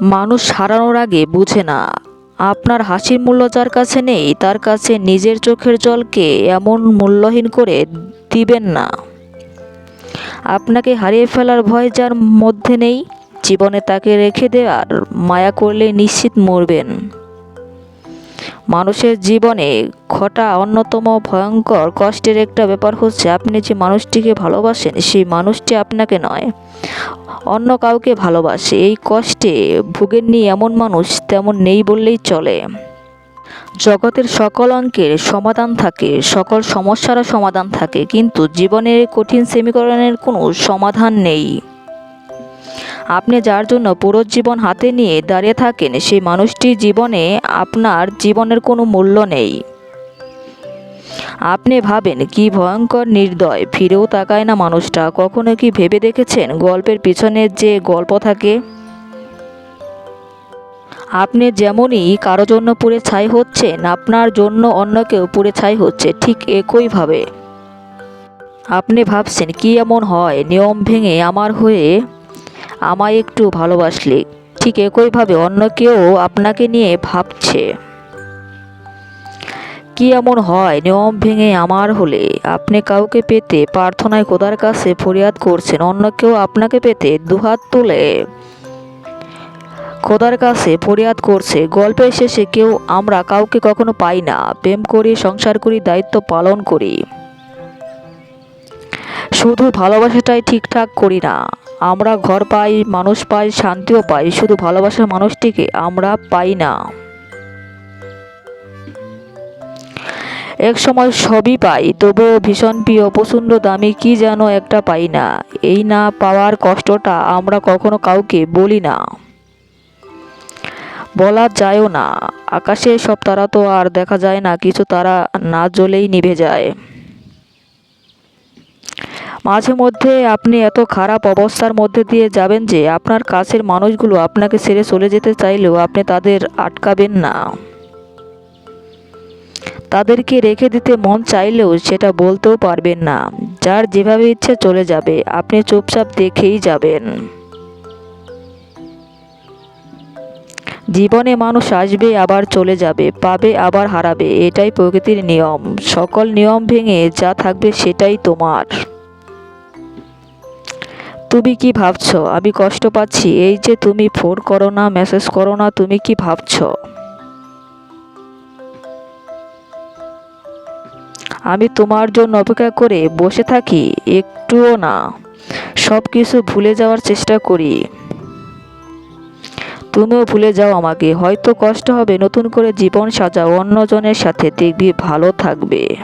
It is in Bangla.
মানুষ হারানোর আগে বুঝে না, আপনার হাসির মূল্য যার কাছে নেই, তার কাছে নিজের চোখের জলকে এমন মূল্যহীন করে দিবেন না। আপনাকে হারিয়ে ফেলার ভয় যার মধ্যে নেই, জীবনে তাকে রেখে দেওয়ার মায়া করলে নিশ্চিত মরবেন। মানুষের জীবনে ঘটা অন্যতম ভয়ঙ্কর কষ্টের একটা ব্যাপার হচ্ছে, আপনি যে মানুষটিকে ভালোবাসেন, সেই মানুষটি আপনাকে নয়। অন্য কাউকে ভালোবাসে। এই কষ্টে ভোগেননি এমন মানুষ তেমন নেই বললেই চলে। জগতের সকল অঙ্কের সমাধান থাকে, সকল সমস্যারও সমাধান থাকে, কিন্তু জীবনের কঠিন সমীকরণের কোনো সমাধান নেই। আপনি যার জন্য পুরো জীবন হাতে নিয়ে দাঁড়িয়ে থাকেন সেই মানুষটির জীবনে আপনার জীবনের কোনো মূল্য নেই। আপনি ভাবেন, কি ভয়ঙ্কর নির্দয়, ফিরেও তাকায় না মানুষটা। কখনো কি ভেবে দেখেছেন গল্পের পিছনে যে গল্প থাকে? আপনি যেমনই কারও জন্য পুড়ে ছাই হচ্ছেন, আপনার জন্য অন্য কেউ পুড়ে ছাই হচ্ছে, ঠিক একইভাবে। আপনি ভাবছেন, কি এমন হয়? নিয়ম ভেঙে আমার হয়ে আমায় একটু ভালোবাসলে। ঠিক একইভাবে অন্য কেউ আপনাকে নিয়ে ভাবছে। কি এমন হয়? নিয়ম ভেঙে আমার হলে আপনি কাউকে পেতে প্রার্থনায় খোদার কাছে ফরিয়াদ করছেন, অন্য কেউ আপনাকে পেতে দুহাত তুলে খোদার কাছে ফরিয়াদ করছে। গল্পের শেষে কেউ আমরা কাউকে কখনো পাই না। প্রেম করি, সংসার করি, দায়িত্ব পালন করি। শুধু ভালোবাসাটাই ঠিকঠাক করি না। আমরা ঘর পাই, মানুষ পাই, শান্তিও পাই, শুধু ভালোবাসার মানুষটিকে আমরা পাই না। এক সময় সবই পাই, তবুও ভীষণ প্রিয়, প্রচণ্ড দামি, কি যেন একটা পাই না। এই না পাওয়ার কষ্টটা আমরা কখনো কাউকে বলি না। বলা যায়ও না আকাশে সব তারা তো আর দেখা যায় না, কিছু তারা না জ্বলেই নিভে যায়। মাঝে মধ্যে আপনি এত খারাপ অবস্থার মধ্যে দিয়ে যাবেন যে আপনার কাছের মানুষগুলো আপনাকে ছেড়ে চলে যেতে চাইলেও আপনি তাদের আটকাবেন না। তাদেরকে রেখে দিতে মন চাইলেও সেটা বলতেও পারবেন না। যার যেভাবে ইচ্ছে চলে যাবে, আপনি চুপচাপ দেখেই যাবেন। জীবনে মানুষ আসবে, আবার চলে যাবে, পাবে, আবার হারাবে, এটাই প্রকৃতির নিয়ম। সকল নিয়ম ভেঙে যা থাকবে সেটাই তোমার। তুমি কি ভাবছ? আমি কষ্ট পাচ্ছি। এই যে তুমি ফোন করো না, মেসেজ করো না, তুমি কি ভাবছ? আমি তোমার জন্য অপেক্ষা করে বসে থাকি, একটুও না। সব কিছু ভুলে যাওয়ার চেষ্টা করি। তুমিও ভুলে যাও আমাকে। হয়তো কষ্ট হবে নতুন করে জীবন সাজাও, অন্যজনের সাথে দেখবি ভালো থাকবে।